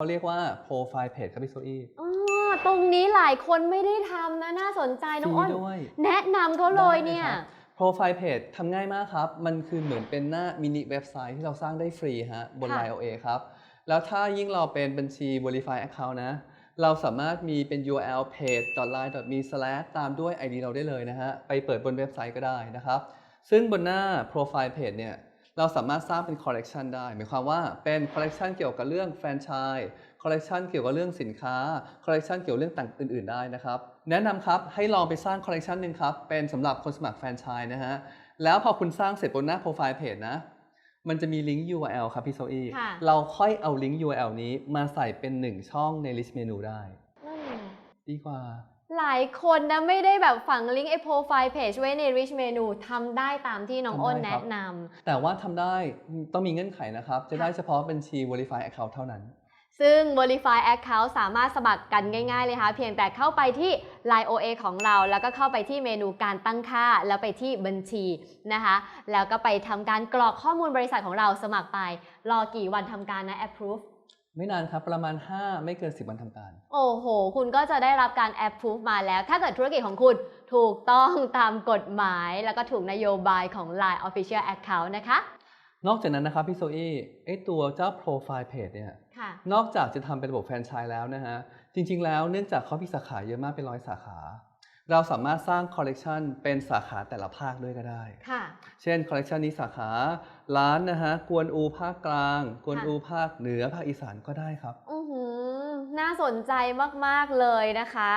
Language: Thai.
เขาเรียกว่า profile page ครับพี่โซอี้อ๋อตรงนี้หลายคนไม่ได้ทำนะน่าสนใจน้องอ้นฟรีด้วย แนะนำเขาเลยเนี่ย ได้ครับ profile page ทำง่ายมากครับ มันคือเหมือนเป็นหน้ามินิเว็บไซต์ที่เราสร้างได้ฟรีฮะบน ค่ะ Line OA ครับ แล้วถ้ายิ่งเราเป็นบัญชี verify account นะ เราสามารถมีเป็น URL page.line.me/ ตามด้วย ID เราได้เลยนะฮะ ไปเปิดบนเว็บไซต์ก็ได้นะครับ ซึ่งบนหน้า profile page เนี่ย เราสามารถสร้างเป็น collection ได้ หมายความว่าเป็น collection เกี่ยวกับเรื่องแฟรนไชส์ collection เกี่ยวกับเรื่องสินค้า collection เกี่ยวกับเรื่องต่างอื่น ๆ ได้นะครับ แนะนำครับให้ลองไปสร้าง collection หนึ่งครับ เป็นสำหรับคนสมัครแฟรนไชส์นะฮะ แล้วพอคุณสร้างเสร็จบนหน้า profile page นะ มันจะมีลิงก์ URL ครับพี่โซอี้ค่ะเราค่อยเอาลิงก์ URL นี้มาใส่เป็นหนึ่งช่องใน list menu ได้นั่นไงดีกว่า หลายคนนะไม่ได้แบบฝังลิงก์ไอ้ profile page ไว้ใน rich menu ทำได้ตามที่น้องทำได้อ้นครัแนะบ นแต่ว่าทำได้ต้องมีเงื่อนไขนะครับ จะได้ค่ะเฉพาะบัญชี verify account เท่านั้นำซึ่ง verify account สามารถสมัครกันง่าย ๆ เลยค่ะเพียงแต่เข้าไปที่ line OA ของเรา แล้วก็เข้าไปที่เมนูการตั้งค่า แล้วไปที่บัญชีนะคะ แล้วก็ไปทำการกรอกข้อมูลบริษัทของเราสมัครไป รอกี่วันทำการนะ approve ไม่นานครับ ประมาณ 5 ไม่เกิน 10 วันทำการ โอ้โห คุณก็จะได้รับการ approve มาแล้ว ถ้าเกิดธุรกิจของคุณถูกต้องตามกฎหมาย แล้วก็ถูกนโยบายของ Line Official Account นะคะ นอกจากนั้นนะครับพี่โซอี้ไอตัวเจ้า profile page เนี่ยค่ะนอกจากจะทำเป็นระบบแฟรนไชส์แล้วนะฮะ จริง ๆ แล้วเนื่องจากเขามีสาขาเยอะมากเป็นร้อยสาขา เราสามารถสร้างคอลเลกชันเป็นสาขาแต่ละภาคด้วยก็ได้ ค่ะ เช่นคอลเลกชันนี้สาขาร้านนะฮะกวนอูภาคกลาง กวนค่ะอูภาคเหนือภาคอีสานก็ได้ครับอือหือน่าสนใจมาก ๆ เลยนะคะ